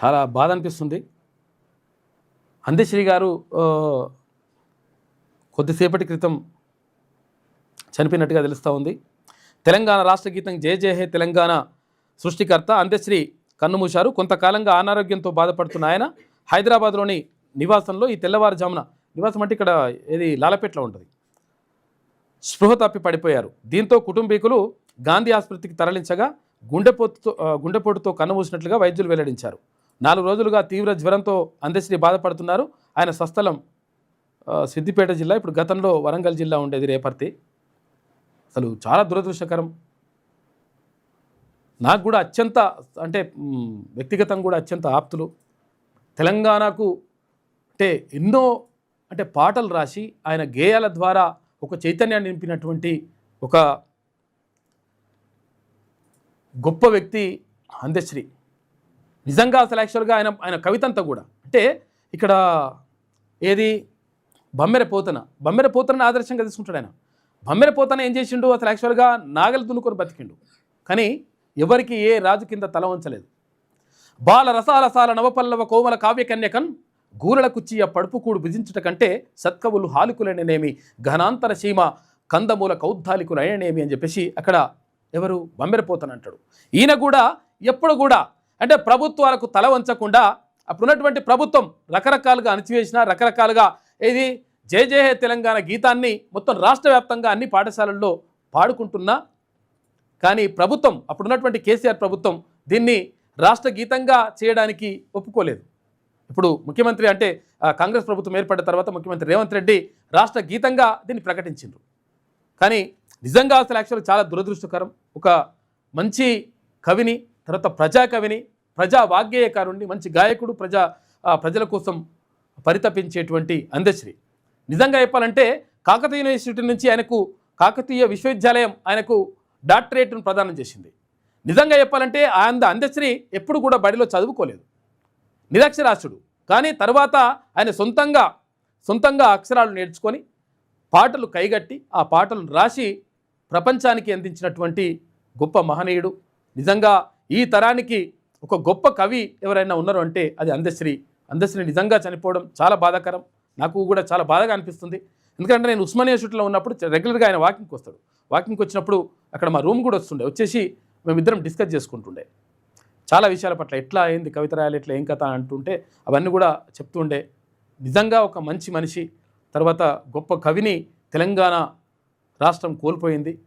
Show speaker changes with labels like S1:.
S1: చాలా బాధ అనిపిస్తుంది. అందశ్రీ గారు కొద్దిసేపటి క్రితం చనిపోయినట్టుగా తెలుస్తూ ఉంది. తెలంగాణ రాష్ట్ర గీతం జయ జయ హే తెలంగాణ సృష్టికర్త అందశ్రీ కన్నుమూశారు. కొంతకాలంగా అనారోగ్యంతో బాధపడుతున్న ఆయన హైదరాబాద్లోని నివాసంలో ఈ తెల్లవారుజామున నివాసం అంటే ఇక్కడ ఏది లాలపేటలో ఉంటుంది. స్పృహ తప్పి పడిపోయారు. దీంతో కుటుంబీకులు గాంధీ ఆసుపత్రికి తరలించగా గుండెపోటుతో గుండెపోటుతో కన్నుమూసినట్లుగా వైద్యులు వెల్లడించారు. నాలుగు రోజులుగా తీవ్ర జ్వరంతో అందశ్రీ బాధపడుతున్నారు. ఆయన స్వస్థలం సిద్దిపేట జిల్లా ఇప్పుడు గతంలో వరంగల్ జిల్లా ఉండేది రేపర్తి. అసలు చాలా దురదృష్టకరం. నాకు కూడా అత్యంత అంటే వ్యక్తిగతంగా కూడా అత్యంత ఆప్తులు. తెలంగాణకు అంటే ఎన్నో అంటే పాటలు రాసి ఆయన గేయాల ద్వారా ఒక చైతన్యాన్ని నింపినటువంటి ఒక గొప్ప వ్యక్తి అందశ్రీ నిజంగా అసలు యాక్చువల్గా ఆయన ఆయన కవిత అంతా కూడా. అంటే ఇక్కడ ఏది? బమ్మెర పోతన. బమ్మెర పోతనని ఆదర్శంగా తీసుకుంటాడు ఆయన. బమ్మెర పోతన ఏం చేసిండు? అసలు యాక్చువల్గా నాగలు దున్నుకొని బతికిండు. కానీ ఎవరికి ఏ రాజు కింద తల వంచలేదు. బాల రసాలసాల నవపల్లవ కోమల కావ్య కన్యకన్ గూరల కుచ్చియ పడుపు కూడు భుజించుట కంటే సత్కవులు హాలికులనేమి ఘనాంతర సీమ కందమూల కౌద్ధాలికులనేమి అని చెప్పేసి అక్కడ ఎవరు? బమ్మెరపోతని అంటాడు. ఈయన కూడా ఎప్పుడు కూడా అంటే ప్రభుత్వాలకు తల వంచకుండా అప్పుడున్నటువంటి ప్రభుత్వం రకరకాలుగా అణచివేసిన రకరకాలుగా ఇది జయ జయ హే తెలంగాణ గీతాన్ని మొత్తం రాష్ట్ర వ్యాప్తంగా అన్ని పాఠశాలల్లో పాడుకుంటున్నా. కానీ ప్రభుత్వం అప్పుడున్నటువంటి కేసీఆర్ ప్రభుత్వం దీన్ని రాష్ట్ర గీతంగా చేయడానికి ఒప్పుకోలేదు. ఇప్పుడు ముఖ్యమంత్రి అంటే కాంగ్రెస్ ప్రభుత్వం ఏర్పడిన తర్వాత ముఖ్యమంత్రి రేవంత్ రెడ్డి రాష్ట్ర గీతంగా దీన్ని ప్రకటించిండ్రు. కానీ నిజంగా అసలు యాక్చువల్ చాలా దురదృష్టకరం. ఒక మంచి కవిని తర్వాత ప్రజా కవిని ప్రజా వాగ్గేయకారుణ్ణి మంచి గాయకుడు ప్రజా ప్రజల కోసం పరితపించేటువంటి అందశ్రీ నిజంగా చెప్పాలంటే కాకతీయ యూనివర్సిటీ నుంచి ఆయనకు కాకతీయ విశ్వవిద్యాలయం ఆయనకు డాక్టరేట్ను ప్రదానం చేసింది. నిజంగా చెప్పాలంటే ఆయన అందశ్రీ ఎప్పుడు కూడా బడిలో చదువుకోలేదు. నిరక్షరాస్యుడు. కానీ తర్వాత ఆయన సొంతంగా సొంతంగా అక్షరాలు నేర్చుకొని పాటలు కైగట్టి ఆ పాటలను రాసి ప్రపంచానికి అందించినటువంటి గొప్ప మహనీయుడు. నిజంగా ఈ తరానికి ఒక గొప్ప కవి ఎవరైనా ఉన్నారు అంటే అది అందశ్రీ అందశ్రీ నిజంగా చనిపోవడం చాలా బాధాకరం. నాకు కూడా చాలా బాధగా అనిపిస్తుంది. ఎందుకంటే నేను ఉస్మానియా షూట్లో ఉన్నప్పుడు రెగ్యులర్గా ఆయన వాకింగ్కి వస్తాడు. వాకింగ్కి వచ్చినప్పుడు అక్కడ మా రూమ్ కూడా వస్తుండే. వచ్చేసి మేమిద్దరం డిస్కస్ చేసుకుంటుండే. చాలా విషయాల పట్ల ఎట్లా అయింది కవిత రాయాలి ఎట్లా ఏం కథ అంటుంటే అవన్నీ కూడా చెప్తుండే. నిజంగా ఒక మంచి మనిషి తర్వాత గొప్ప కవిని తెలంగాణ రాష్ట్రం కోల్పోయింది.